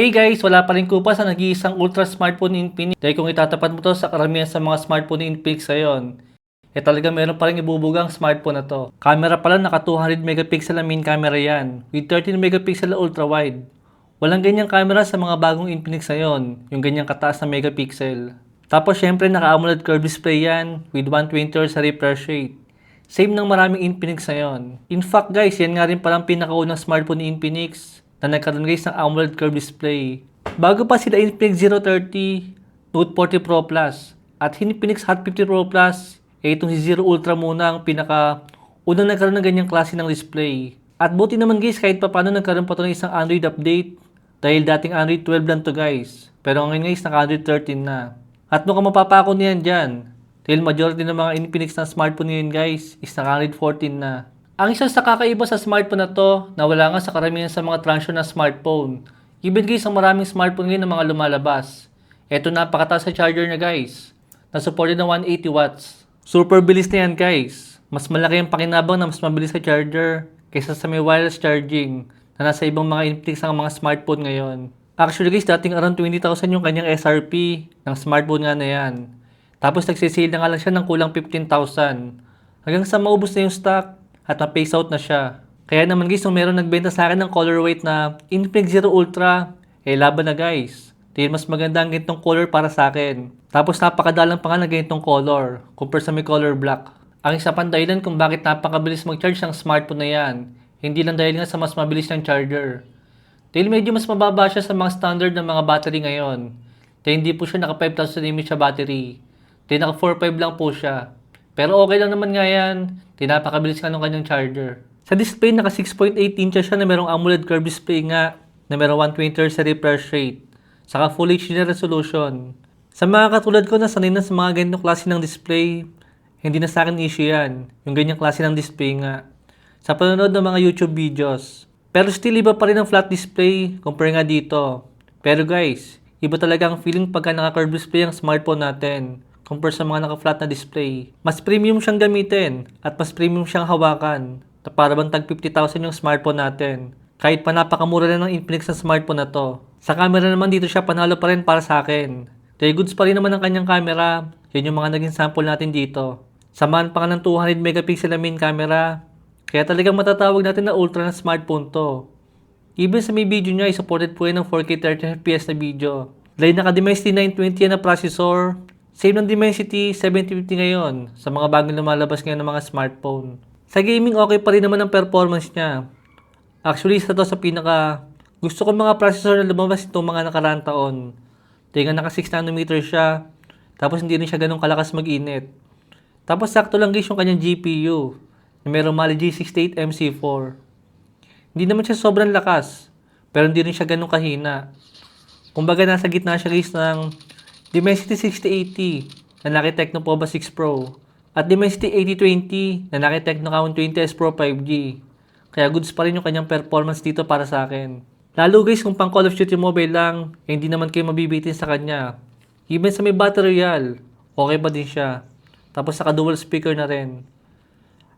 Hey guys, wala pa rin kupa sa nag-iisang ultra smartphone ni Infinix. Dahil kung itatapat mo to sa karamihan sa mga smartphone ni Infinix ngayon, eh talaga meron pa rin ibubugang smartphone na to. Camera pala naka 200 megapixel na main camera yan, with 13 megapixel ultra wide. Walang ganyang camera sa mga bagong Infinix ngayon, yung ganyang kataas na megapixel. Tapos syempre naka AMOLED curved display yan, with 120 Hz sa refresh rate. Same ng maraming Infinix ngayon. In fact guys, yan nga rin palang pinakaunang smartphone ni Infinix na nagkaroon guys ng AMOLED curved display. Bago pa sila Infinix 030, Note 40 Pro Plus, at Infinix Hot 50 Pro Plus, eh itong si Zero Ultra muna ang pinaka unang nagkaroon ng ganyang klase ng display. At buti naman guys kahit pa paano nagkaroon pa ito ng isang Android update dahil dating Android 12 lang to guys. Pero ngayon guys naka Android 13 na. At mukhang mapapako niyan dyan. Dahil majority ng mga Infinix na smartphone ngayon guys is naka Android 14 na. Ang isa sa kakaiba sa smartphone na to na wala nga sa karamihan sa mga transyon na smartphone. Even guys ang maraming smartphone ngayon na mga lumalabas. Eto napakataas sa charger na guys. Na supported na 180 watts. Super bilis na yan guys. Mas malaki ang pakinabang na mas mabilis sa charger kaysa sa may wireless charging na nasa ibang mga Infinix ang mga smartphone ngayon. Actually guys, dating around 20,000 yung kanyang SRP ng smartphone nga na yan. Tapos nagsisale na nga lang siya ng kulang 15,000. Hanggang sa maubos na yung stock at ma-phase out na siya. Kaya naman guys, kung meron nagbenta sa akin ng color weight na Infinix Zero Ultra, eh laban na guys. Dahil mas maganda ang ganitong color para sa akin. Tapos napakadalang pa nga na ganitong color, compare sa may color black. Ang isa pang dahilan kung bakit napakabilis mag-charge ng smartphone na yan, hindi lang dahil nga sa mas mabilis ng charger. Dahil medyo mas mababa siya sa mga standard ng mga battery ngayon. Dahil hindi po siya naka 5,000 mAh battery. Dahil naka 4.5 lang po siya. Pero okay lang naman nga yan. Dahil napakabilis nga ng kanyang charger. Sa display, naka 6.8 inches siya na merong AMOLED curved display nga na merong 120 Hz refresh rate. Saka Full HD na resolution. Sa mga katulad ko na sanay na sa mga ganitong klase ng display, hindi na sa akin issue yan. Yung ganyang klase ng display nga. Sa panonood ng mga YouTube videos. Pero still iba pa rin ang flat display compare nga dito. Pero guys, iba talaga ang feeling pagka naka-curved display ang smartphone natin compare sa mga naka-flat na display. Mas premium siyang gamitin at mas premium siyang hawakan. Na para bang tag 50,000 yung smartphone natin. Kahit pa napakamura na ng Infinix na smartphone na to. Sa camera naman dito siya panalo pa rin para sa akin. Dahil goods pa rin naman ang kanyang camera. Yan yung mga naging sample natin dito. Samahan pa nga ng 200 megapixel na main camera. Kaya talagang matatawag natin na ultra na smartphone to. Even sa may video niya, ay supported po yan ng 4K 30fps na video. Dahil naka-Dimensity 920 yan na processor. Same ng Dimensity 750 ngayon sa mga bagong lumalabas ngayon ng mga smartphone. Sa gaming, okay pa rin naman ang performance niya. Actually, isa to sa pinaka gusto ko mga processor na lumabas itong mga nakaraang taon. Nga naka 6 nanometer siya. Tapos hindi rin siya ganun kalakas mag-init. Tapos sakto lang guys yung kanyang GPU. Na merong Mali G68 MC4. Hindi naman siya sobrang lakas. Pero hindi rin siya ganun kahina. Kumbaga nasa gitna siya guys ng Dimensity 6080 na Laki Tecno Pova 6 Pro. At Dimensity 8020 na Laki Tecno Count 20S Pro 5G. Kaya goods pa rin yung kanyang performance dito para sa akin. Lalo guys kung pang Call of Duty Mobile lang, eh, hindi naman kayo mabibitin sa kanya. Even sa may battery royale, okay pa din siya. Tapos naka dual speaker na rin.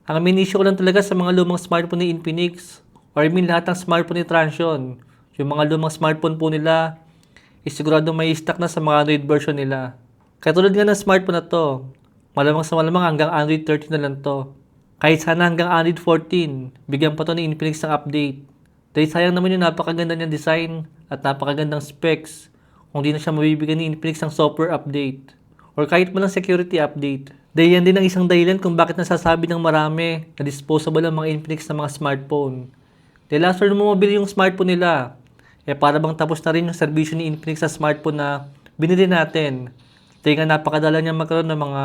Ang main issue ko lang talaga sa mga lumang smartphone ni Infinix, or I mean lahat ng smartphone ni Transsion, yung mga lumang smartphone po nila, is sigurado may stock na sa mga Android version nila. Katulad nga ng smartphone na to, malamang sa malamang hanggang Android 13 na lang to. Kahit sana hanggang Android 14, bigyan pa to ni Infinix ng update. Dahil sayang naman yung napakaganda niyang design at napakagandang specs kung di na siya mabibigyan ni Infinix ng software update or kahit man lang security update. Dahil yan din ang isang dahilan kung bakit nasasabi ng marami na disposable ang mga Infinix na mga smartphone. Dahil after mo mabili yung smartphone nila, eh para bang tapos na rin yung serbisyo ni Infinix sa smartphone na binili natin. Nga napakadala niya magkaroon ng mga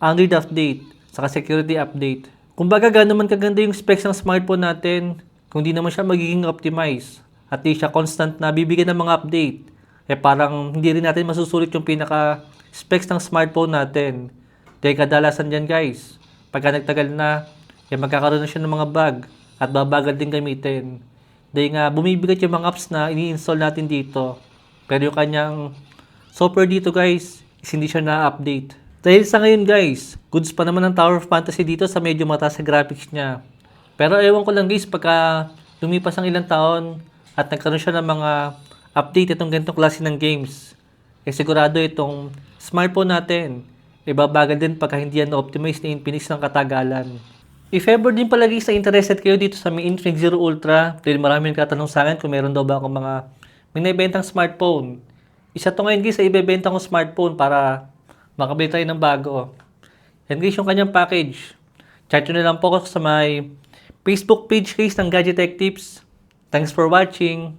Android update, saka security update. Kumbaga gano'n man kaganda yung specs ng smartphone natin, kung di naman siya magiging optimize, at di siya constant na bibigyan ng mga update, eh parang hindi rin natin masusulit yung pinaka specs ng smartphone natin. Dahil kadalasan dyan guys, pagka nagtagal na, eh magkakaroon na siya ng mga bug at babagal din gamitin. Dahil nga bumibigat yung mga apps na ini-install natin dito. Pero yung kanyang software dito guys, is hindi siya na-update. Dahil sa ngayon guys, goods pa naman ang Tower of Fantasy dito sa medyo mataas sa graphics niya. Pero ewan ko lang guys, pagka lumipas ang ilang taon at nagkaroon siya ng mga update itong ganitong klase ng games. Eh sigurado itong smartphone natin, ibabagal din pagka hindi yan na-optimize ni Infinix ng katagalan. If ever din palagi sa interested kayo dito sa Mi Infinix Zero Ultra, dahil maraming katanong sa akin kung meron daw ba akong mga binibentang smartphone. Isa to ngayon guys sa ibebenta kong smartphone para makabili tayo ng bago. Yan guys yung kanyang package. Chat nyo na lang po ako sa may Facebook page guys ng Gadget Tech Tips. Thanks for watching.